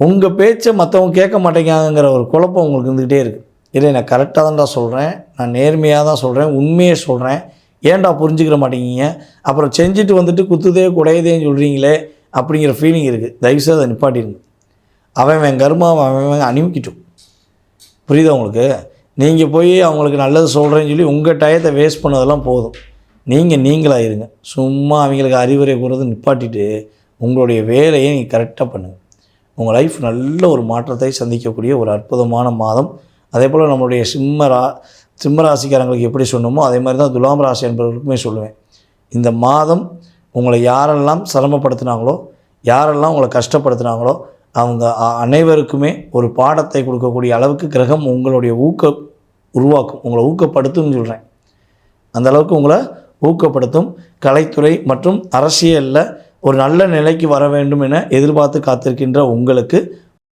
உங்கள் பேச்சை மற்றவங்க கேட்க மாட்டேங்காங்கிற ஒரு குழப்பம் உங்களுக்கு இருந்துக்கிட்டே இருக்குது இல்லை நான் கரெக்டாக தான்டா சொல்கிறேன் நான் நேர்மையாக தான் சொல்கிறேன் உண்மையை சொல்கிறேன் ஏன்டா புரிஞ்சுக்கிற மாட்டேங்கிங்க அப்புறம் செஞ்சுட்டு வந்துட்டு குத்துதே குடையுதேன்னு சொல்கிறீங்களே அப்படிங்கிற ஃபீலிங் இருக்குது தயவுசெய்து அதை நிப்பாட்டிருங்க அவன் என் கர்மாவை அவன் அவன் அனுப்பிக்கிட்டும் புரியுதா உங்களுக்கு? நீங்கள் போய் அவங்களுக்கு நல்லது சொல்கிறேன்னு சொல்லி உங்கள் டயத்தை வேஸ்ட் பண்ணதெல்லாம் போதும். நீங்கள் நீங்களாக இருங்க. சும்மா அவங்களுக்கு அறிவுரை கூறது நிப்பாட்டிட்டு உங்களுடைய வேலையை நீங்கள் கரெக்டாக பண்ணுங்கள் உங்கள் லைஃப் நல்ல ஒரு மாற்றத்தை சந்திக்கக்கூடிய ஒரு அற்புதமான மாதம். அதே போல் நம்மளுடைய சிம்ம ரா சிம்ம ராசிக்காரங்களுக்கு எப்படி சொன்னோமோ அதே மாதிரி தான் துலாம் ராசி என்பவர்களுக்குமே சொல்லுவேன். இந்த மாதம் உங்களை யாரெல்லாம் சிரமப்படுத்தினாங்களோ யாரெல்லாம் உங்களை கஷ்டப்படுத்தினாங்களோ அவங்க அனைவருக்குமே ஒரு பாடத்தை கொடுக்கக்கூடிய அளவுக்கு கிரகம் உங்களுடைய ஊக்க உருவாக்கும். உங்களை ஊக்கப்படுத்தும்னு சொல்கிறேன் அந்த அளவுக்கு உங்களை ஊக்கப்படுத்தும். கலைத்துறை மற்றும் அரசியலில் ஒரு நல்ல நிலைக்கு வர வேண்டும் என எதிர்பார்த்து காத்திருக்கின்ற உங்களுக்கு